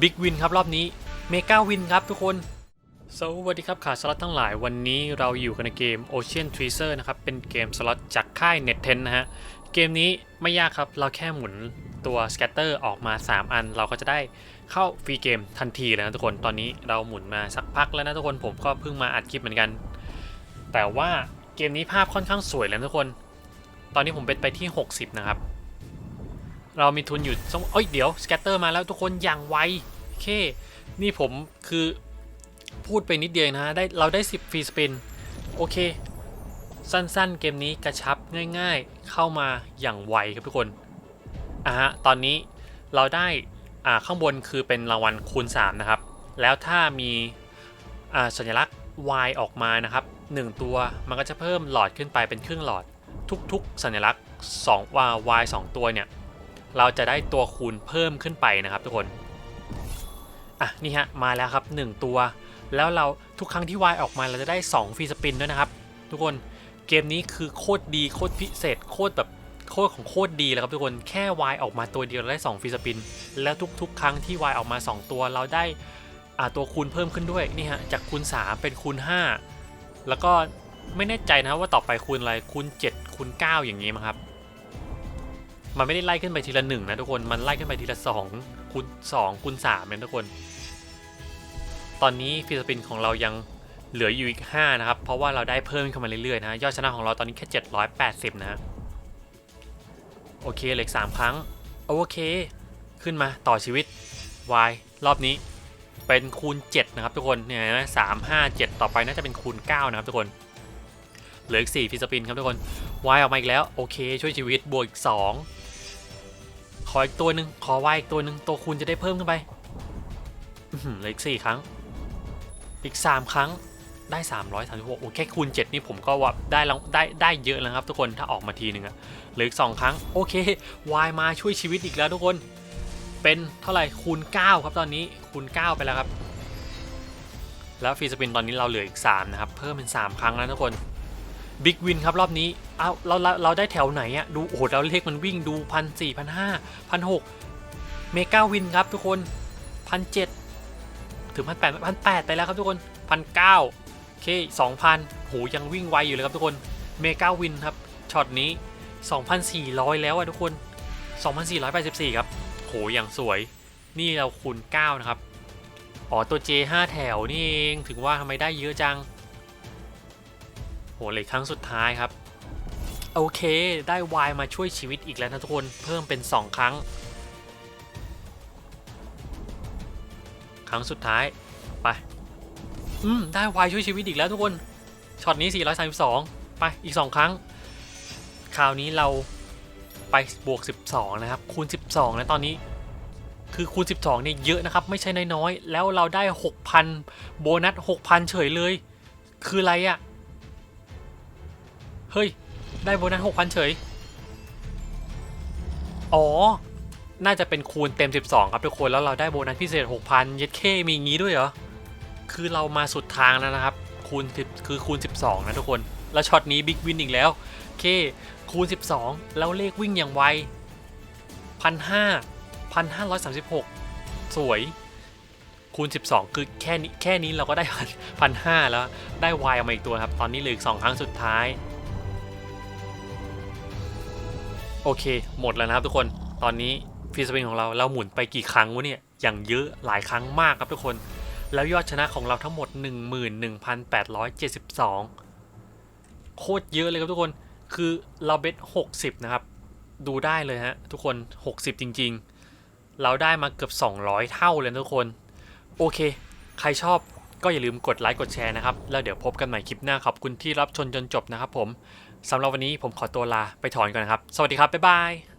บิ๊กวินครับรอบนี้เมกาวินครับทุกคนสวัสดีครับขาสล็อตทั้งหลายวันนี้เราอยู่กันในเกม Ocean Treasure นะครับ เป็นเกมสล็อตจากค่าย Net 10นะฮะ เกมนี้ไม่ยากครับ เราแค่หมุนตัวส c กตเตอร์ออกมา 3 อัน เราก็จะได้เข้าฟรีเกมทันทีเลยนะทุกคนตอนนี้เราหมุนมาสักพักแล้วนะทุกคนผมก็เพิ่งมาอัดคลิปเหมือนกัน แต่ว่าเกมนี้ภาพค่อนข้างสวยเลยนะทุกคน ตอนนี้ผมเป็นไปที่ 60 นะครับ เรามีทุนอยู่สองเอ้ยเดี๋ยวส c กตเตอร์มาแล้วทุกคนอย่างไวโอเค นี่ผมคือพูดไปนิดเดียวนะได้เราได้ 10ฟรีสปินโอเค สั้นๆ เกมนี้กระชับง่ายๆ เข้ามาอย่างไวครับทุกคนอะฮะตอนนี้เราได้อ่าข้างบนคือเป็นรางวัลคูณ 3 นะครับ แล้วถ้ามีอ่าสัญลักษณ์ Y ออกมานะครับ 1 ตัวมันก็จะเพิ่มหลอดขึ้นไปเป็นครึ่งหลอด ทุกๆ สัญลักษณ์2ว่า Y 2ตัวเนี่ย เราจะได้ตัวคูณเพิ่มขึ้นไปนะครับทุกคนอะนี่ฮะมาแล้วครับ 1 ตัว แล้วเราทุกครั้งที่ Y ออกมาเราจะได้2ฟรีสปินด้วยนะครับ ทุกคนเกมนี้คือโคตรดีโคตรพิเศษโคตรแบบโคตรของโคตรดีเลยครับทุกคนแค่ Y ออกมาตัวเดียวเราได้2ฟรีสปิน แล้วทุกๆ ครั้งที่ Y ออกมา 2 ตัวเราได้อ่าตัวคูณเพิ่มขึ้นด้วยนี่ฮะจากคูณ 3 เป็นคูณ 5 แล้วก็ไม่แน่ใจนะว่าต่อไปคูณอะไรคูณ 7คูณ 9 อย่างนี้มั้งครับ มันไม่ได้ไล่ขึ้นไปทีละหนึ่งนะทุกคนมันไล่ขึ้นไปทีละ2คูณ2คูณ3เนี่ยทุกคน ตอนนี้ฟิลิปปินของเรายังเหลืออยู่อีก 5 นะครับ เพราะว่าเราได้เพิ่มเข้ามาเรื่อยๆนะยอดชนะของเราตอนนี้แค่ 780 นะฮะโอเคเหลืออก3ครั้ง โอเค ขึ้นมาต่อชีวิต Y รอบนี้เป็นคูณ 7 นะครับทุกคนเนี่ยนไหมสามห้าเจ็ดต่อไปน่าจะเป็นคูณ 9 นะครับทุกคน เหลืออีก4ฟิลิปปินครับทุกคน Y ออกมาอีกแล้ว โอเค ช่วยชีวิตบวกอีก 2 ออีกตัวหนึ่งขอ Y อีกตัวหนึ่งตัวคูณจะได้เพิ่มขึ้นไปอื้อหือเหลืออีก4ครั้ง อีก3ครั้งได้ 336โอ้แค่คูณ 7 นี่ผมก็ว่าได้แล้วได้ได้เยอะแล้วครับ ทุกคนถ้าออกมาทีหนึ่งอะเหลืออีก 2 ครั้ง โอเควายมาช่วยชีวิตอีกแล้วทุกคน เป็นเท่าไหร่คูณ 9 ครับตอนนี้คูณ 9 ไปแล้วครับ แล้วฟรีสปินตอนนี้เราเหลืออีก 3 นะครับ เพิ่มเป็น 3 ครั้งแล้วทุกคนบิ๊กวินครับรอบนี้ เอาเราเราเราได้แถวไหนอะดูโอ้โหเราเลขมันวิ่งดูพันสี่พันห้าพันหกเมกาวินครับทุกคนพันเจ็ดถึงพันแปดพันแปดไปแล้วครับทุกคนพันเก้าโอเคสองพันโหยังวิ่งไวอยู่เลยครับทุกคนเมกาวินครับช็อตนี้ 2,400 แล้วอะทุกคน 2,484 ครับ โห อย่างสวย นี่เราคูณ 9 นะครับ อ๋อ ตัว J 5 แถวนี่เอง ถึงว่าทำไมได้เยอะจัง โห เหลยครั้งสุดท้ายครับ โอเค ได้ Y มาช่วยชีวิตอีกแล้วนะทุกคนเพิ่มเป็น 2 ครั้ง ครั้งสุดท้ายไปอืมได้วายช่วยชีวิตอีกแล้วทุกคนช็อตนี้ 432 ไปอีก 2 ครั้ง คราวนี้เราไปบวก 12 นะครับ คูณ 12 นะตอนนี้ คือคูณ 12 เนี่ยเยอะนะครับ ไม่ใช่น้อยๆ แล้วเราได้ 6,000 โบนัส 6,000 เฉยเลย คืออะไรอะ่ะ เฮ้ย ได้โบนัส6,000เฉย อ๋อ น่าจะเป็นคูณเต็ม 12 ครับทุกคน แล้วเราได้โบนัสพิเศษ 6,000 เย็ดเคมีอย่างงี้ด้วยเหรอ คือเรามาสุดทางแล้วนะครับ คูณ10คือคูณ 12 นะทุกคน แล้วช็อตนี้บิ๊กวินอีกแล้ว เคคูณ 12 แล้วเลขวิ่งอย่างไวพันห้าพันห้าร้อยสามสิบหกสวย คูณ 12 คือแค่นี้แค่นี้เราก็ได้พันห้าแล้วได้วายออกมาอีกตัวครับ ตอนนี้เหลืออีก2ครั้งสุดท้าย โอเค หมดแล้วนะครับทุกคน ตอนนี้ฟรีสปินของเราเราหมุนไปกี่ครั้งวะเนี่ย อย่างเยอะหลายครั้งมากครับทุกคน แล้วยอดชนะของเราทั้งหมด 11,872 โคตรเยอะเลยครับทุกคน คือเราเบ็ด60 นะครับ ดูได้เลยฮะทุกคน 60 จริง ๆ เราได้มาเกือบ 200 เท่าเลยทุกคน โอเค ใครชอบก็อย่าลืมกดไลค์กดแชร์นะครับ แล้วเดี๋ยวพบกันใหม่คลิปหน้าขอบคุณที่รับชมจนจบนะครับผม สำหรับวันนี้ผมขอตัวลาไปถอนก่อนนะครับ สวัสดีครับ บ๊ายบาย